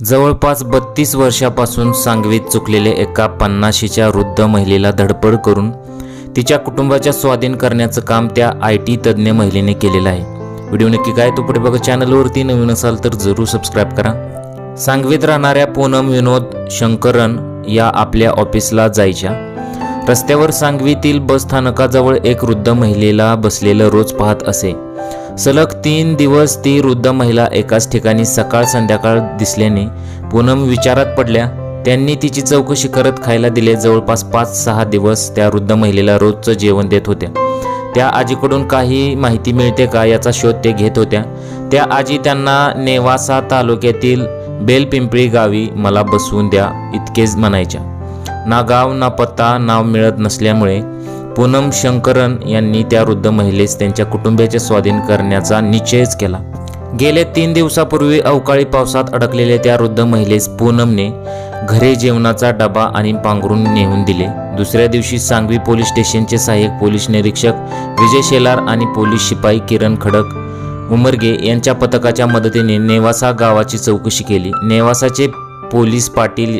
जवळपास बत्तीस वर्षापासून सांगवीत चुकलेले एका पन्नाशीच्या वृद्ध महिलेला धडपड करून तिच्या कुटुंबाच्या स्वाधीन करण्याचं काम त्या आय टी तज्ज्ञ महिलेने केलेलं आहे. व्हिडिओ नक्की काय तो पुढे बघा. चॅनलवरती नवीन असाल तर जरूर सबस्क्राईब करा. सांगवीत राहणाऱ्या पूनम विनोद शंकरन या आपल्या ऑफिसला जायच्या. रस्त्यावर सांगवीतील बस स्थानकाजवळ एक वृद्ध महिलेला बसलेलं रोज पाहत असे. सलग तीन दिवस ती वृद्ध महिला एकाच ठिकाणी सकाळ संध्याकाळ दिसल्याने पूनम विचारात पडल्या त्यांनी तिची चौकशी करत खायला दिले जवळपास पाच सहा दिवस त्या वृद्ध महिलेला रोजचं जेवण देत होत्या. त्या आजीकडून काही माहिती मिळते का याचा शोध ते घेत होत्या. त्या आजी त्यांना नेवासा तालुक्यातील बेलपिंपळी गावी मला बसवून द्या इतकेच म्हणायच्या. ना गाव ना पत्ता नाव मिळत नसल्यामुळे पूनम शंकरन यांनी त्या वृद्ध महिलेस त्यांच्या कुटुंबियाचे स्वाधीन करण्याचा निश्चयच केला. गेल्या तीन दिवसापूर्वी अवकाळी पावसात अडकलेल्या त्या वृद्ध महिलेस पूनमने घरे जेवणाचा डबा आणि पांघरून नेऊन दिले. दुसऱ्या दिवशी सांगवी पोलीस स्टेशनचे सहाय्यक पोलीस निरीक्षक विजय शेलार आणि पोलीस शिपाई किरण खडक उमरगे यांच्या पथकाच्या मदतीने नेवासा गावाची चौकशी केली. नेवासाचे पोलीस पाटील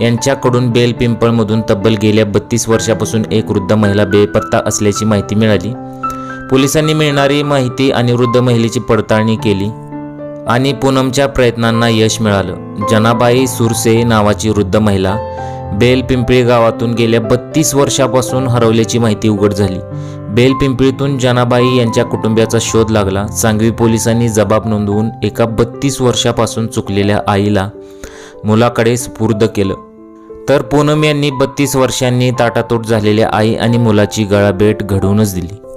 यांच्याकडून बेल पिंपळमधून तब्बल गेल्या बत्तीस वर्षापासून एक वृद्ध महिला बेपत्ता असल्याची माहिती मिळाली. पोलिसांनी मिळणारी माहिती आणि वृद्ध महिलेची पडताळणी केली आणि पूनमच्या प्रयत्नांना यश मिळालं. जनाबाई सुरसे नावाची वृद्ध महिला बेल पिंपळी गावातून गेल्या बत्तीस वर्षापासून हरवल्याची माहिती उघड झाली. बेल पिंपळीतून जनाबाई यांच्या कुटुंबियाचा शोध लागला. सांगवी पोलिसांनी जबाब नोंदवून एका बत्तीस वर्षापासून चुकलेल्या आईला मुलाकडे स्फूर्द केलं. तर पूनम यांनी बत्तीस वर्षांनी ताटातोट झालेल्या आई आणि मुलाची गळाभेट घडवूनच दिली.